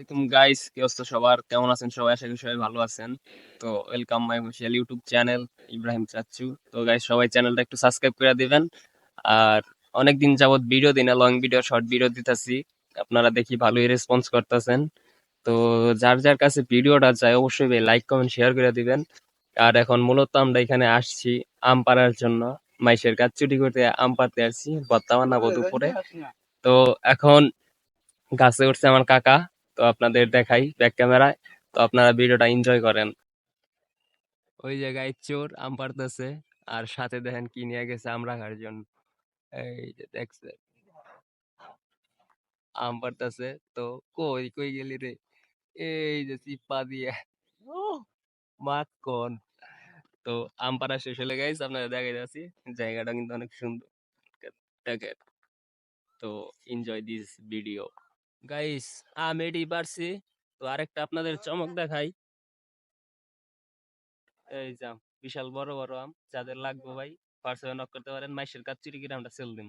আসসালামাইকুম গাইস কি অবস্থা সবার? কেমন আছেন সবাই? আশা করি সবাই ভালো আছেন। তো welcome my official YouTube channel Ibrahim চাচ্চু তো গাইস সবাই চ্যানেলটা একটু সাবস্ক্রাইব করে দিবেন। আর অনেকদিন যাবত ভিডিও দিই না লং ভিডিও শর্ট ভিডিও দিতেছি। আপনারা দেখি ভালোই রেসপন্স করতেছেন। তো যার যার কাছে ভিডিওটা চাই, অবশ্যই লাইক কমেন্ট শেয়ার করে দিবেন। আর এখন মূলত আমরা এখানে আসছি আম পাড়ার জন্য। মাইশের কাজ চুটি করতে আম পাড়তে আসছি বর্তমান না দুপুরে। তো এখন গাছে উঠছে আমার কাকা। তো আপনাদের দেখাই ব্যাক ক্যামেরায় তো আপনারা ভিডিওটা এনজয় করেন। ওই জায়গায় চোর আম পারতেছে আর সাথে দেখেন কি নিয়ে গেছে আম রাখার জন্য। এই যে দেখছে আম পারতেছে তো কই কই গেলি রে? এই যে চিপা দিয়ে। মাত কোন? তো আম পাড়া শেষ হলে গাইস আপনারা দেখাই যাচ্ছি। জায়গাটা কিন্তু অনেক সুন্দর। দেখেন। তো এনজয় দিস ভিডিও গাইস আম এডি পারছি তো আরেকটা আপনাদের চমক দেখাই। এই যে বিশাল বড় বড় আম, যাদের লাগবে ভাই পার্সেল নক করতে পারেন, মাইশের কাজ চুরি কিনে আমরা সেল দিম।